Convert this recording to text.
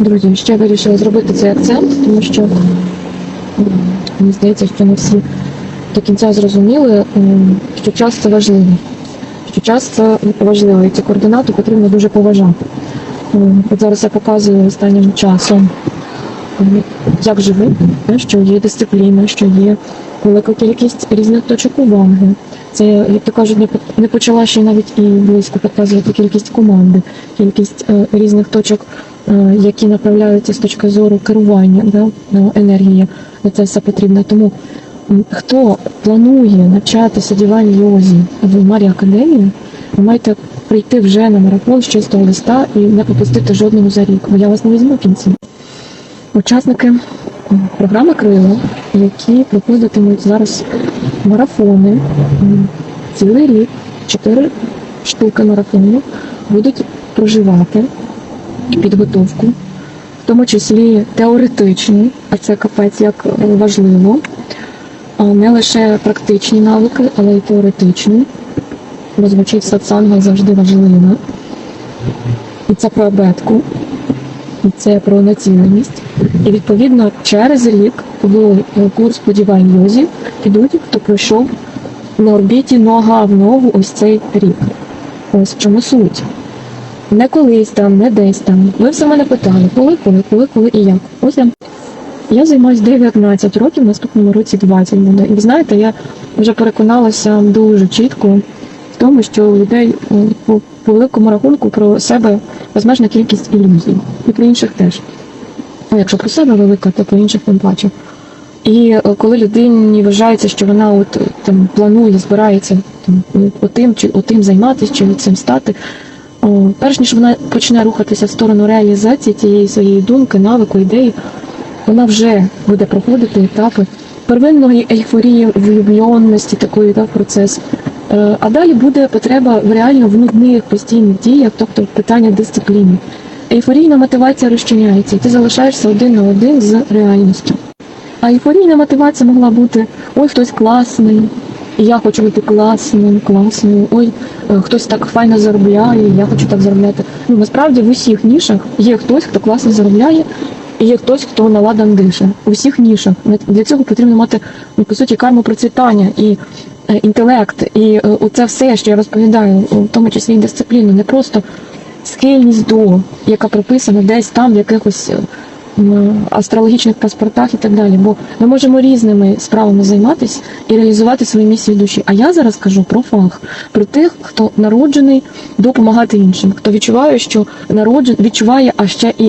Друзі, ще вирішила зробити цей акцент, тому що мені здається, що не всі до кінця зрозуміли, що час це важливо. Що час це важливо, і ці координати потрібно дуже поважати. От зараз я показую останнім часом, як живуть, е, що є дисципліна, що є велика кількість різних точок уваги. Це, як то кажуть, не по- не почала ще навіть і близько показувати кількість команди, кількість е, різних точок, е, які направляються з точки зору керування да, енергії. Це все потрібно. Тому хто планує навчатися дівальній йозі в Марі Академії, ви маєте прийти вже на марафон з чистого листа і не пропустити жодного за рік, бо я вас не візьму в кінці. Учасники програми Крило, які проходитимуть зараз марафони цілий рік, чотири штуки марафонів, будуть проживати підготовку, в тому числі теоретичну, а це капець як важливо, не лише практичні навики, але й теоретичні. Бо звучить сатсанга завжди важлива. І це про абетку, і це про націленість. І відповідно через рік в курс подівань йозі підуть, хто пройшов на орбіті нога в ногу ось цей рік. Ось в чому суть. Не колись там, не десь там. Ви все мене питали, коли, коли, коли, коли і як. Ось я. Я займаюся 19 років, в наступному році 20 буде. І ви знаєте, я вже переконалася дуже чітко в тому, що у людей по великому рахунку про себе безмежна кількість ілюзій. І про інших теж. Ну, якщо про себе велика, то про інших тим паче. І е, коли людині вважається, що вона от е, там планує, збирається там отим чи отим займатися, чи цим стати, о, перш ніж вона почне рухатися в сторону реалізації цієї своєї думки, навику, ідеї, вона вже буде проходити етапи первинної ейфорії влюбленості, такої так, процес. Е, А далі буде потреба в реально в нудних постійних діях, тобто питання дисципліни. Ейфорійна мотивація розчиняється, і ти залишаєшся один на один з реальністю. А ейфорійна мотивація могла бути ой, хтось класний, я хочу бути класним, класною, ой, е, хтось так файно заробляє, я хочу так заробляти. Ну насправді в усіх нішах є хтось, хто класно заробляє, і є хтось, хто наладан дише. У всіх нішах. Для цього потрібно мати ну, по суті карму процвітання і е, інтелект, і е, оце все, що я розповідаю, в тому числі і дисципліну, не просто схильність до, яка прописана десь там в якихось е, астрологічних паспортах і так далі. Бо ми можемо різними справами займатися і реалізувати свої місії душі. А я зараз кажу про фах, про тих, хто народжений допомагати іншим, хто відчуває, що народжен відчуває, а ще і